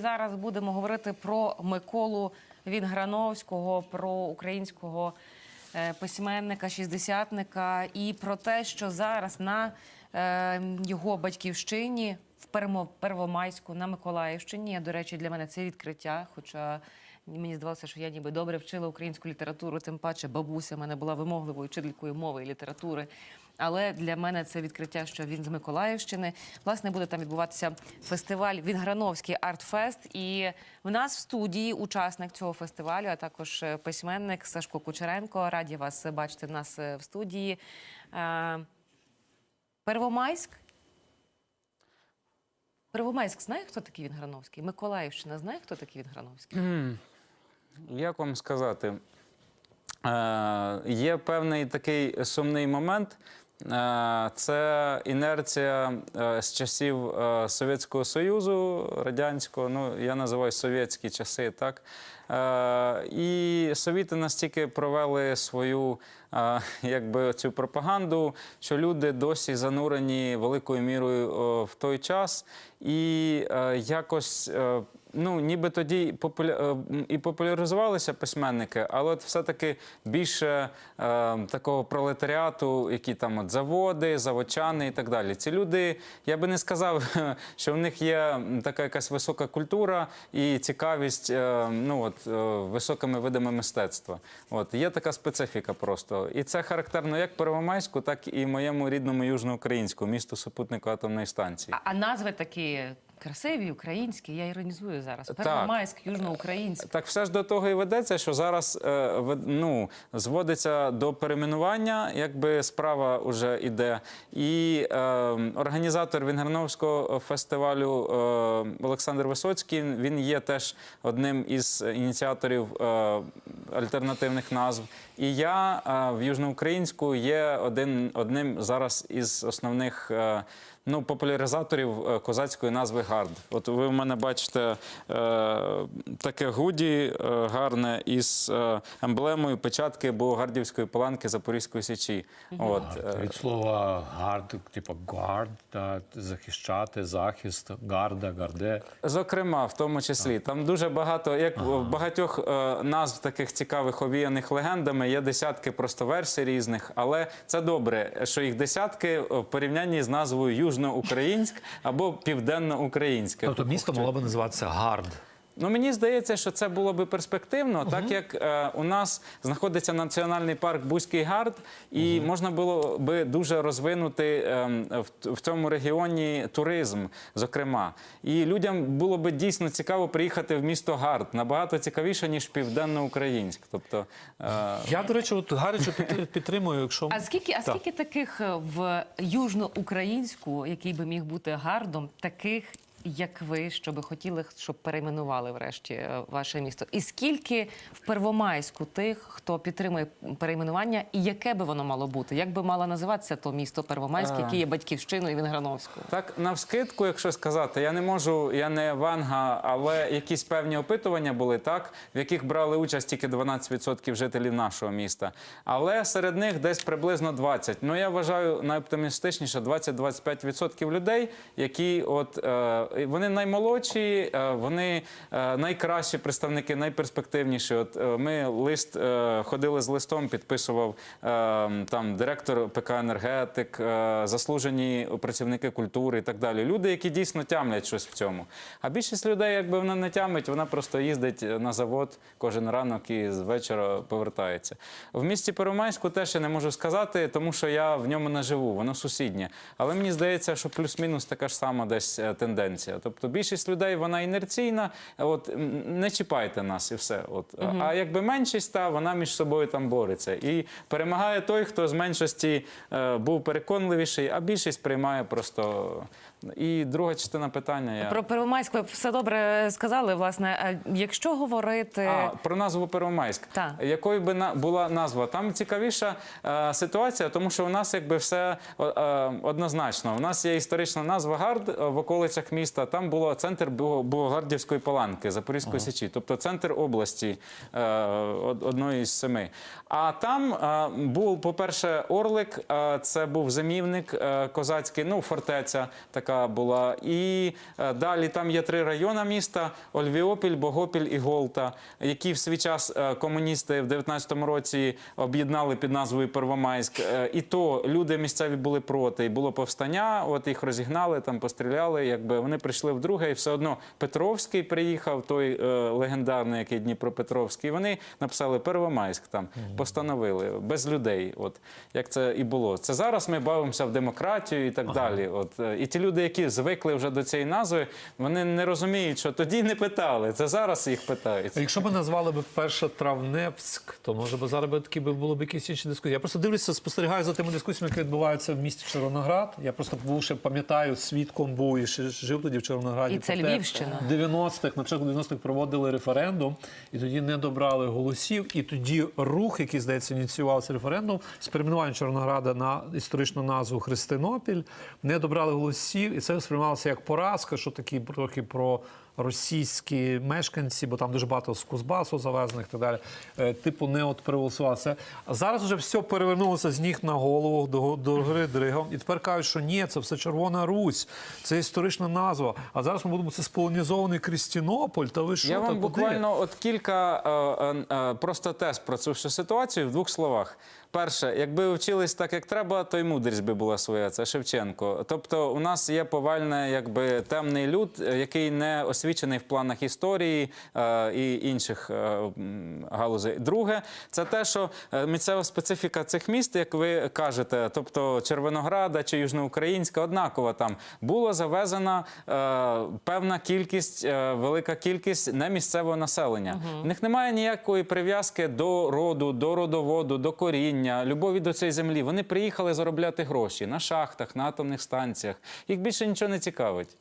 Зараз будемо говорити про Миколу Вінграновського, про українського е, письменника, шістдесятника і про те, що зараз на е, його батьківщині в Первомайську на Миколаївщині. До речі, для мене це відкриття. Хоча мені здавалося, що я ніби добре вчила українську літературу, тим паче бабуся мене була вимогливою вчителькою мови і літератури. Але для мене це відкриття, що він з Миколаївщини. Власне, буде там відбуватися фестиваль Вінграновський артфест. І в нас в студії учасник цього фестивалю, а також е, письменник Сашко Кучеренко. Раді вас бачити в нас е, в студії. Е, Первомайськ. Первомайськ знає, хто такий Вінграновський? Миколаївщина знає, хто такий Вінграновський? Як вам сказати? Е, є певний такий сумний момент. Е, Це інерція е, з часів е, Совєтського Союзу, радянського, ну я називаю совєтські часи, так. Е, І совіти настільки провели свою е, якби, цю пропаганду, що люди досі занурені великою мірою е, в той час. І якось ну, ніби тоді і популяризувалися письменники, але от все-таки більше е, такого пролетаріату, які там от заводи, заводчани і так далі. Ці люди, я би не сказав, що в них є така якась висока культура і цікавість е, ну, от, е, високими видами мистецтва. От, є така специфіка просто. І це характерно як Первомайську, так і моєму рідному южноукраїнську, місту супутнику атомної станції. А, а назви такі красиві, українські. Я іронізую зараз. Первомайськ, южноукраїнськ. Так все ж до того і ведеться, що зараз е, ну, зводиться до перейменування, якби справа вже йде. І е, організатор Вінгерновського фестивалю е, Олександр Висоцький, він є теж одним із ініціаторів е, альтернативних назв. І я е, в Южноукраїнську є один, одним зараз із основних. е, Ну, популяризаторів е, козацької назви гард. От ви в мене бачите е, таке гуді е, гарне із емблемою печатки Богогардівської паланки Запорізької січі. От, е, Від слова гард, типу гард, та, захищати, захист, гарда, гарде. Зокрема, в тому числі, там дуже багато, як в багатьох е, назв таких цікавих овіяних легендами, є десятки просто версій різних, але це добре, що їх десятки в порівнянні з назвою Южноукраїнськ або Південноукраїнське. Тобто місто могло би називатися гард. Ну мені здається, що це було би перспективно, так як е, у нас знаходиться національний парк Бузький Гард, і можна було би дуже розвинути ем, в, в цьому регіоні туризм, зокрема. І людям було би дійсно цікаво приїхати в місто Гард набагато цікавіше ніж південноукраїнськ. Тобто е, Я, до речі, от гаряче підтримую, якщо А скільки, а скільки таких е, в южноукраїнську, який би міг бути гардом, таких, як ви, що би хотіли, щоб перейменували врешті е, ваше місто? І скільки в Первомайську тих, хто підтримує перейменування, і яке би воно мало бути? Як би мало називатися то місто Первомайське, А. яке є батьківщиною Вінграновського? Так, навскидку, якщо сказати, я не можу, я не ванга, але якісь певні опитування були, так, в яких брали участь тільки 12% жителів нашого міста. Але серед них десь приблизно 20. Ну, я вважаю найоптимістичніше 20-25% людей, які от е, вони наймолодші, е, вони е, найкращі представники, найперспективніші. От е, ми лист е, ходили з листом, підписував е, там директор ПК енергетик, е, заслужені працівники культури і так далі. Люди, які дійсно тямлять щось в цьому. А більшість людей, якби вона не тямить, вона просто їздить на завод кожен ранок і з вечора повертається. В місті Первомайську теж я не можу сказати, тому що я в ньому не живу, воно сусіднє. Але мені здається, що плюс-мінус така ж сама десь е, тенденція. Тобто більшість людей вона інерційна, от не чіпайте нас і все. От. А якби меншість та вона між собою там бореться. І перемагає той, хто з меншості е, був переконливіший, а більшість приймає просто. І друга частина питання. Я... Про Первомайськ ви все добре сказали. Власне, якщо говорити А, про назву Первомайськ. Так. Якою би на, була назва? Там цікавіша е, ситуація, тому що у нас якби все е, однозначно. У нас є історична назва Гард е, в околицях міста. Там було центр Бу- паланки, Запорізької Січі, тобто центр області е, од- одної з семи. А там е, був, по-перше, Орлик, е, це був замівник е, козацький, ну, фортеця така була. І е, далі там є три райони міста: Ольвіопіль, Богопіль і Голта, які в свій час е, комуністи в 19-му році об'єднали під назвою Первомайськ. Е, І то люди місцеві були проти. І було повстання, от їх розігнали, там постріляли. Якби вони прийшли вдруге, і все одно Петровський приїхав, той е, легендарний, який Дніпропетровський. і Вони написали Первомайськ там, постановили без людей. От як це і було. Це зараз ми бавимося в демократію і так далі. От е, і ті люди, які звикли вже до цієї назви, вони не розуміють, що тоді не питали. Це зараз їх питають. А Якщо б назвали б перше Травневськ, то може би зараз би такі було б якісь інші дискусії. Я просто дивлюся, спостерігаю за тими дискусіями, які відбуваються в місті Червоноград. Я просто був ще пам'ятаю, свідком був і ще жив тоді в Червонограді. І це Львівщина. 90-х, на початку 90-х проводили референдум, і тоді не добрали голосів. І тоді рух, який здається, ініціював цей референдум з перейменуванням Чорнограда на історичну назву Христинопіль, не добрали голосів, і це сприймалося як поразка, що такі трохи про. Російські мешканці, бо там дуже багато з Кузбасу завезених і так далі. е, Типу, не от проголосувалося. А зараз вже все перевернулося з ніг на голову до, до гори дригом. І тепер кажуть, що ні, це все Червона Русь, це історична назва. А зараз ми будемо це сполонізований Крістінополь. Та ви що Я вам куди? буквально от кілька е, е, е, просто тест про цю всю ситуацію в двох словах. Перше, якби вчились так, як треба, то й мудрість би була своя. Це Шевченко. Тобто, у нас є повальне, якби темний люд, е, який не освічений в планах історії е, і інших е, галузей. Друге, це те, що е, місцева специфіка цих міст, як ви кажете, тобто Червонограда чи Южноукраїнська, однакова там була завезена е, певна кількість, е, велика кількість немісцевого населення. В них немає ніякої прив'язки до роду, до родоводу, до коріння, любові до цієї землі. Вони приїхали заробляти гроші на шахтах, на атомних станціях. Їх більше нічого не цікавить.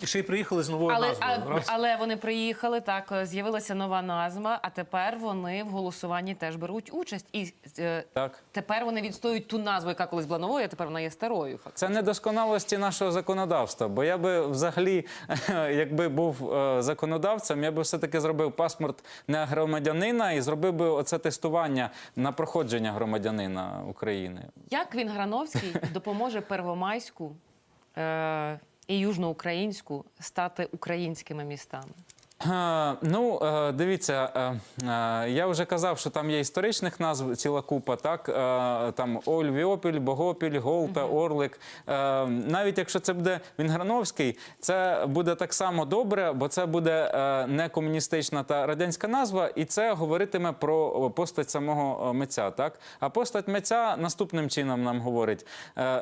І ще й приїхали з новою Але, назвою. а, але вони приїхали, так, е, з'явилася нова назва, а тепер вони в голосуванні теж беруть участь. І е, Так. тепер вони відстоюють ту назву, яка колись була новою, а тепер вона є старою. Фактично. Це недосконалості нашого законодавства. Бо я би взагалі, якби був е, законодавцем, я би все-таки зробив паспорт не громадянина і зробив би оце тестування на проходження громадянина України. Як він Грановський допоможе Первомайську е, і Южноукраїнську стати українськими містами? Е, Ну, е, дивіться, е, я вже казав, що там є історичних назв ціла купа, так? Там Ольвіопіль, Богопіль, Голта, Орлик. Навіть якщо це буде Вінграновський, це буде так само добре, бо це буде не комуністична та радянська назва, і це говоритиме про постать самого митця, так? А постать митця наступним чином нам говорить.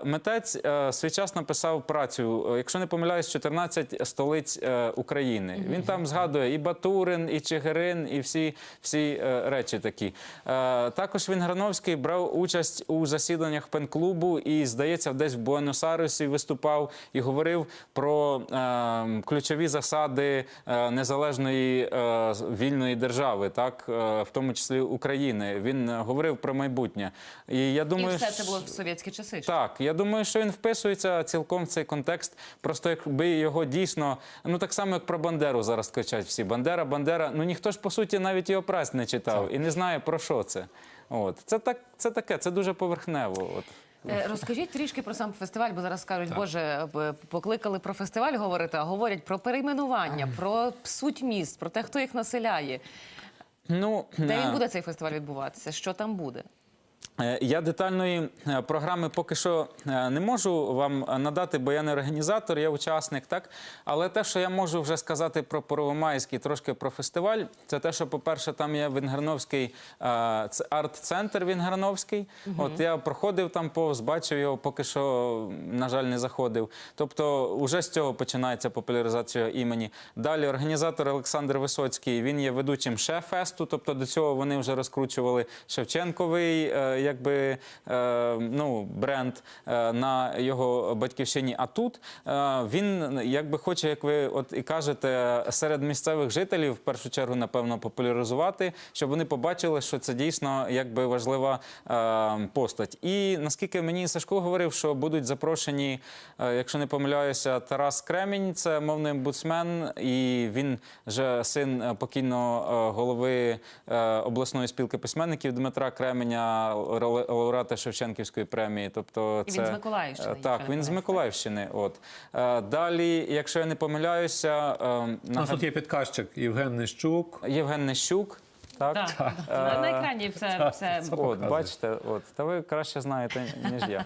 Митець свій час написав працю, якщо не помиляюсь, 14 столиць України. Він там згадує і Батурин, і Чигирин, і всі, всі е, речі такі. Е, також Вінграновський брав участь у засіданнях пен-клубу і, здається, десь в Буенос-Айресі виступав і говорив про е, ключові засади е, незалежної е, вільної держави, так, е, в тому числі України. Він говорив про майбутнє. І я думаю, і все це було в совєтські часи. так, я думаю, що він вписується цілком в цей контекст. Просто якби його дійсно, ну так само, як про Бандеру зараз кричать всі. Бандера, Бандера. Ну ніхто ж по суті навіть його праць не читав і не знає про що це. От це так, це таке, це дуже поверхнево. От. Е, Розкажіть трішки про сам фестиваль, бо зараз скажуть, боже, покликали про фестиваль говорити, а говорять про перейменування, про суть міст, про те, хто їх населяє. Ну, Де е, він буде цей фестиваль відбуватися? Що там буде? Е, Я детальної е, програми поки що е, не можу вам надати, бо я не організатор, я учасник, так. Але те, що я можу вже сказати про Первомайський, трошки про фестиваль, це те, що, по-перше, там є Вінграновський е, арт-центр Вінграновський. От я проходив там повз, бачив його, поки що, на жаль, не заходив. Тобто, вже з цього починається популяризація імені. Далі організатор Олександр Висоцький, він є ведучим шеф-фесту, тобто до цього вони вже розкручували Шевченковий, якби е, ну, бренд е, на його батьківщині. А тут е, він якби хоче, як ви от і кажете, серед місцевих жителів в першу чергу, напевно, популяризувати, щоб вони побачили, що це дійсно якби важлива постать. І наскільки мені Сашко говорив, що будуть запрошені, якщо не помиляюся, Тарас Кремінь, це мовний омбудсмен, і він же син покійного голови обласної спілки письменників Дмитра Кременя, лауреата Шевченківської премії. Тобто І це він з Миколаївщини, Е, Так, він з Миколаївщини. От Е, далі, якщо я не помиляюся, е, У нас нагад- тут є підказчик Євген Нищук. Євген Нещук. Так, Так, на, на екрані все, все От, показує. бачите, от та ви краще знаєте ніж я.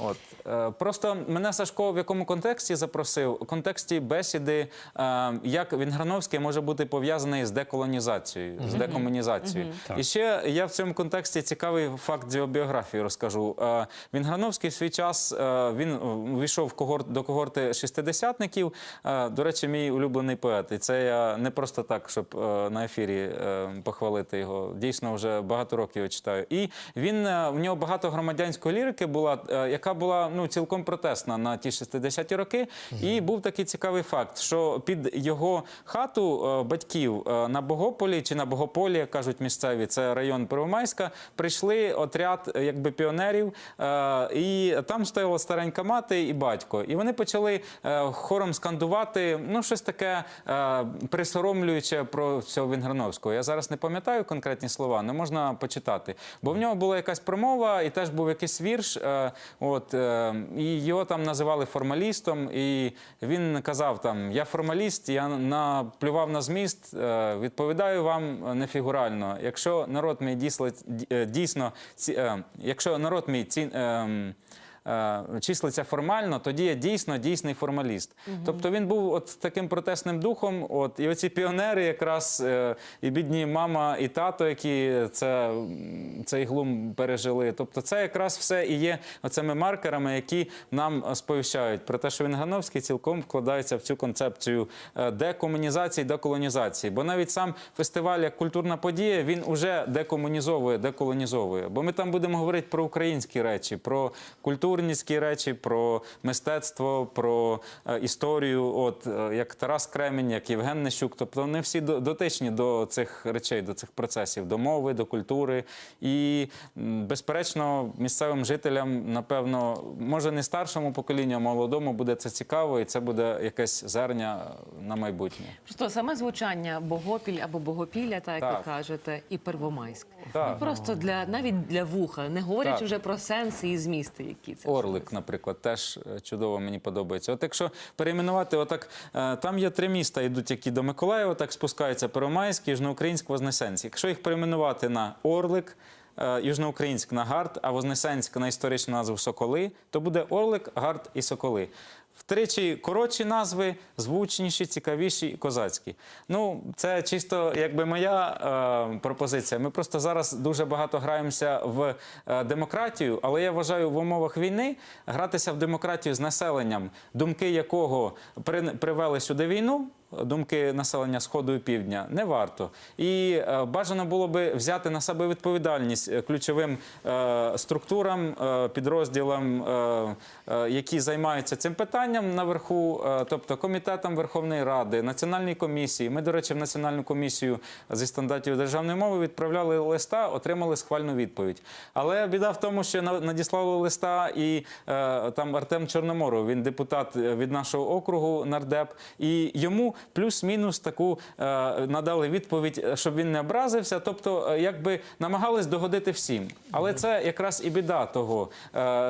От е, просто мене Сашко в якому контексті запросив? У контексті бесіди, е, як Вінграновський може бути пов'язаний з деколонізацією, з декомунізацією. І ще я в цьому контексті цікавий факт з його біографії розкажу. Е, Вінграновський в свій час е, він війшов в когорт до когорти шестидесятників. Е, До речі, мій улюблений поет. І це я не просто так, щоб е, на ефірі е, похвалити його. Дійсно, вже багато років його читаю. І він е, в нього багато громадянської лірики була, е, яка була ну цілком протестна на ті 60-ті роки. І був такий цікавий факт, що під його хату е, батьків на Богополі чи на Богополі, як кажуть місцеві, це район Первомайська, прийшли отряд якби піонерів, і там стояла старенька мати і батько. І вони почали хором скандувати ну щось таке присоромлююче про цього Вінграновського. Я зараз не пам'ятаю конкретні слова, не можна почитати. Бо в нього була якась промова, і теж був якийсь вірш. е, От е, і його там називали формалістом. І він казав там: Я формаліст, я наплював на зміст. е, Відповідаю вам нефігурально. Якщо народ мій дійсно, дійсно якщо народ мій ці. Е, числиться формально, тоді я дійсно дійсний формаліст. Тобто він був от таким протестним духом. От і оці піонери, якраз е, і бідні мама і тато, які це, цей глум пережили. Тобто, це якраз все і є оцими маркерами, які нам сповіщають про те, що Вінгановський цілком вкладається в цю концепцію е, декомунізації, деколонізації. Бо навіть сам фестиваль як культурна подія він уже декомунізовує, деколонізовує. Бо ми там будемо говорити про українські речі, про культурницькі речі, про мистецтво, про е, історію. От е, як Тарас Кремінь, як Євген Нещук. Тобто вони всі до- дотичні до цих речей, до цих процесів, до мови, до культури. І безперечно, місцевим жителям, напевно, може не старшому поколінню, а молодому буде це цікаво, і це буде якесь зерня на майбутнє. Просто саме звучання Богопіль або Богопілля, так як ви кажете, і Первомайськ. Так. Ну, Просто для навіть для вуха, не говорячи Так. вже про сенси і змісти, які це. Орлик, наприклад, теж е, чудово мені подобається. От якщо перейменувати, отак е, там є три міста, йдуть, які до Миколаєва, так спускаються Первомайськ, Южноукраїнськ, Вознесенськ. Якщо їх перейменувати на Орлик. е, Южноукраїнськ на Гард, а Вознесенськ на історичну назву Соколи, то буде Орлик, Гард і Соколи. Втричі коротші назви, звучніші, цікавіші і козацькі. Ну, це чисто якби моя е, пропозиція. Ми просто зараз дуже багато граємося в е, демократію, але я вважаю в умовах війни гратися в демократію з населенням, думки якого при, привели сюди війну. Думки населення сходу і півдня не варто, і е, бажано було би взяти на себе відповідальність е, ключовим е, структурам, підрозділам, які займаються цим питанням наверху, тобто комітетам Верховної Ради, національній комісії. Ми, до речі, в національну комісію зі стандартів державної мови відправляли листа, отримали схвальну відповідь. Але біда в тому, що на- надіслали листа і там Артем Чорноморов, він депутат від нашого округу нардеп, і йому плюс-мінус таку е, надали відповідь, е, щоб він не образився. Тобто, е, якби намагались догодити всім. Але це якраз і біда того,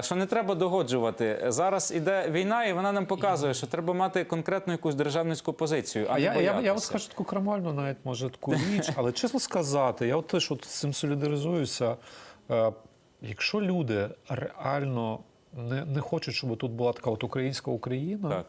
що не треба догоджувати. Зараз іде війна, і вона нам показує, що треба мати конкретну якусь державницьку позицію. А, А я, я, я от скажу таку крамольну, навіть може таку річ, але чесно сказати, я от теж от з цим солідаризуюся. Якщо люди реально не, не хочуть, щоб тут була така от українська Україна, Так.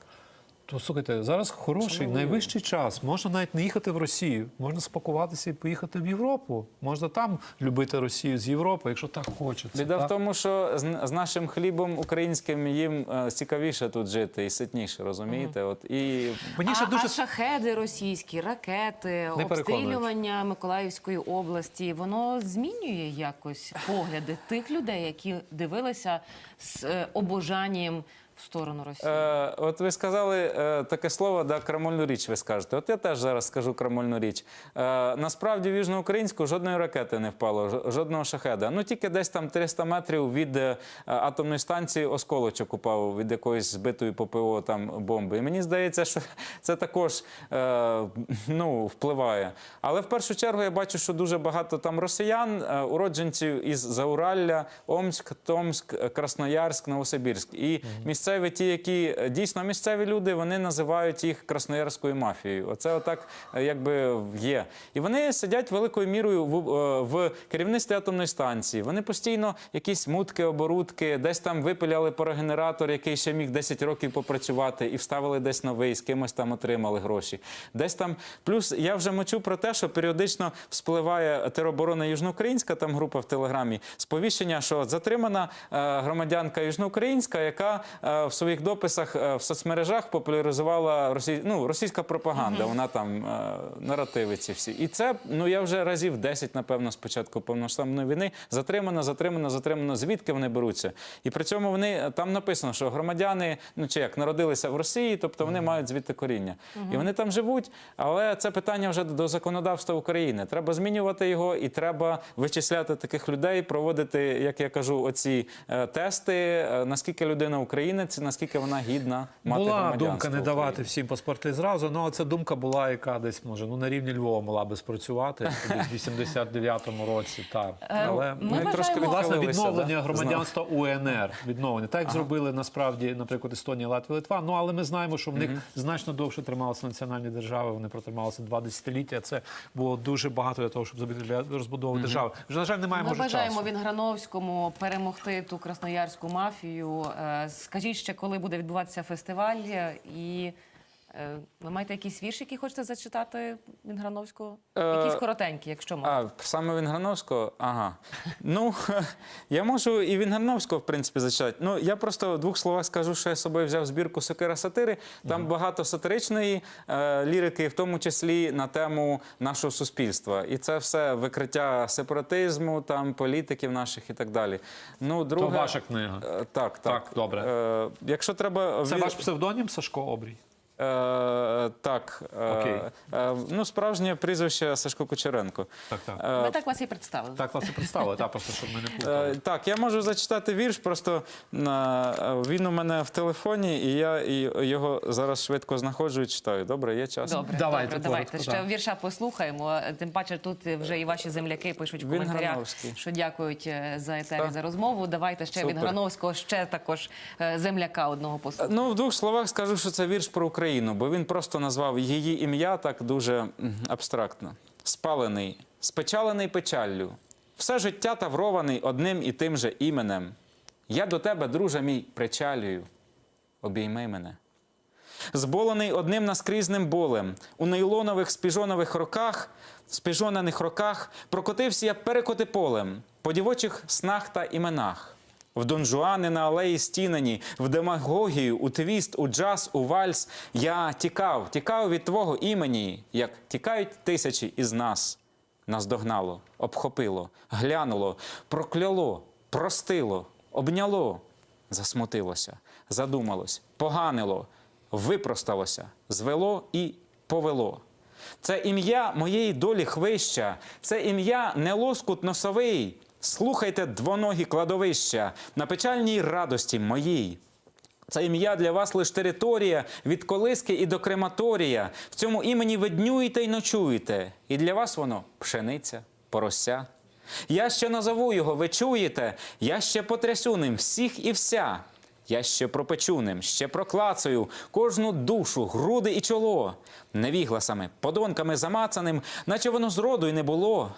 То слухайте, зараз хороший, найвищий час. Можна навіть не їхати в Росію, можна спакуватися і поїхати в Європу. Можна там любити Росію з Європи, якщо так хочеться. Біда так? в тому, що з, з нашим хлібом українським їм е, цікавіше тут жити і ситніше, розумієте? От і Мені ще а, дуже а шахеди російські, ракети, обстрілювання Миколаївської області, воно змінює якось погляди тих людей, які дивилися з е, обожанням в сторону Росії? Е, от ви сказали е, таке слово, да, крамольну річ ви скажете. От я теж зараз скажу крамольну річ. Е, насправді в Южноукраїнську жодної ракети не впало, жодного шахеда. Ну тільки десь там 300 метрів від е, атомної станції осколочок упав від якоїсь збитої по ПО там бомби. І мені здається, що це також е, ну, впливає. Але в першу чергу я бачу, що дуже багато там росіян, е, уродженців із Зауралля, Омськ, Томськ, Красноярськ, Новосибірськ. І місцеві ті, які е, дійсно місцеві люди, вони називають їх красноярською мафією. Оце отак е, якби є. І вони сидять великою мірою в, е, в керівництві атомної станції. Вони постійно якісь мутки, оборудки, десь там випиляли парогенератор, який ще міг 10 років попрацювати, і вставили десь новий, з кимось там отримали гроші. Десь там плюс я вже мочу про те, що періодично вспливає тероборона Южноукраїнська, там група в телеграмі, сповіщення, що затримана громадянка Южноукраїнська, яка в своїх дописах е, в соцмережах популяризувала росій... ну, російська пропаганда. Вона там е, наративи ці всі. І це ну я вже разів 10, напевно, з початку повномасштабної війни затримано, затримано, затримано. Звідки вони беруться? І при цьому вони е, там написано, що громадяни, ну чи як народилися в Росії, тобто вони мають звідти коріння. І вони там живуть, але це питання вже до законодавства України. Треба змінювати його, і треба вичисляти таких людей, проводити, як я кажу, оці е, тести, е, наскільки людина українець, наскільки вона гідна мати була громадянство думка не давати України. всім паспорти зразу. Ну ця думка була, яка десь може ну на рівні Львова мала би спрацювати в 89-му році. Так але Е, ми Ми трошки власне відновлення да? громадянства УНР. Відновлення так як зробили насправді, наприклад, Естонія, Латвія, Литва. Ну але ми знаємо, що в них значно довше трималися національні держави. Вони протрималися два десятиліття. Це було дуже багато для того, щоб зробити для розбудови держави. Вже на жаль, немає Ми може бажаємо часу. Вінграновському перемогти ту красноярську мафію. Е, Скажіть ще, коли буде відбуватися фестиваль, е, і ви маєте якийсь вірш, який хочете зачитати Вінграновського? Е, Якийсь коротенький, якщо можна. А, саме Вінграновського? Ага. Ну, я можу і Вінграновського, в принципі, зачитати. Ну, я просто в двох словах скажу, що я з собою взяв збірку Сокира сатири. Там багато сатиричної е, лірики, в тому числі на тему нашого суспільства. І це все викриття сепаратизму, там, політиків наших і так далі. Ну, То ваша книга. Е, Так, так. Так, добре. Е, якщо треба... Це ваш псевдонім Сашко Обрій. Е, так. е, Окей. е, ну, справжнє прізвище Сашко Кучеренко. Так, так. Е, Ми так вас і представили. Так вас і представили, та просто щоб ми не Е, плутали. Так, я можу зачитати вірш, просто на, він у мене в телефоні, і я і його зараз швидко знаходжу і читаю. Добре, є час? Добре, Давайте, добре, давайте коротко, ще так. вірша послухаємо. Тим паче тут вже і ваші земляки пишуть в коментарях, що дякують за етері, за розмову. Давайте ще Супер. від Грановського ще також земляка одного послухаємо. Ну, в двох словах скажу, що це вірш про Україну, бо він просто назвав її ім'я так дуже абстрактно. Спалений, спечалений печаллю. Все життя таврований одним і тим же іменем. Я до тебе, друже мій, причалюю. Обійми мене. Зболений одним наскрізним болем, у нейлонових спіжонових роках, спіжонених роках, прокотився я перекоти полем, по дівочих снах та іменах. В донжуани на алеї стінені, в демагогію, у твіст, у джаз, у вальс я тікав, тікав від твого імені, як тікають тисячі із нас. Нас догнало, обхопило, глянуло, прокляло, простило, обняло, засмутилося, задумалось, поганило, випросталося, звело і повело. Це ім'я моєї долі хвища, це ім'я не лоскут носовий. Слухайте двоногі кладовища на печальній радості моїй. Це ім'я для вас лише територія від колиски і до крематорія. В цьому імені ви днюєте й ночуєте. І для вас воно пшениця, порося. Я ще назову його, ви чуєте? Я ще потрясу ним всіх і вся. Я ще пропечу ним, ще проклацаю кожну душу, груди і чоло, невігласами, подонками замацаним, наче воно зроду й не було.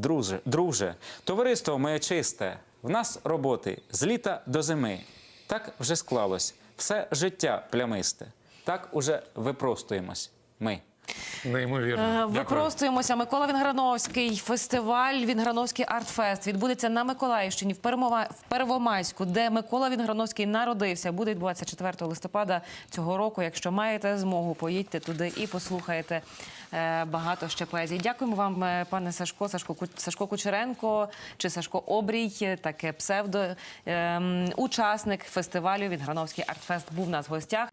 Друже, друже, товариство моє чисте, в нас роботи з літа до зими. Так вже склалось, все життя плямисте. Так уже випростуємось ми. Неймовірно. Е, Випростуємося. Микола Вінграновський фестиваль Вінграновський артфест відбудеться на Миколаївщині в Первомайську, де Микола Вінграновський народився. Буде відбуватися 4 листопада цього року. Якщо маєте змогу, поїдьте туди і послухайте е, багато ще поезій. Дякуємо вам, е, пане Сашко, Сашко Сашко Кучеренко чи Сашко Обрій, таке псевдо. Ем, Учасник фестивалю Вінграновський артфест був у нас в гостях.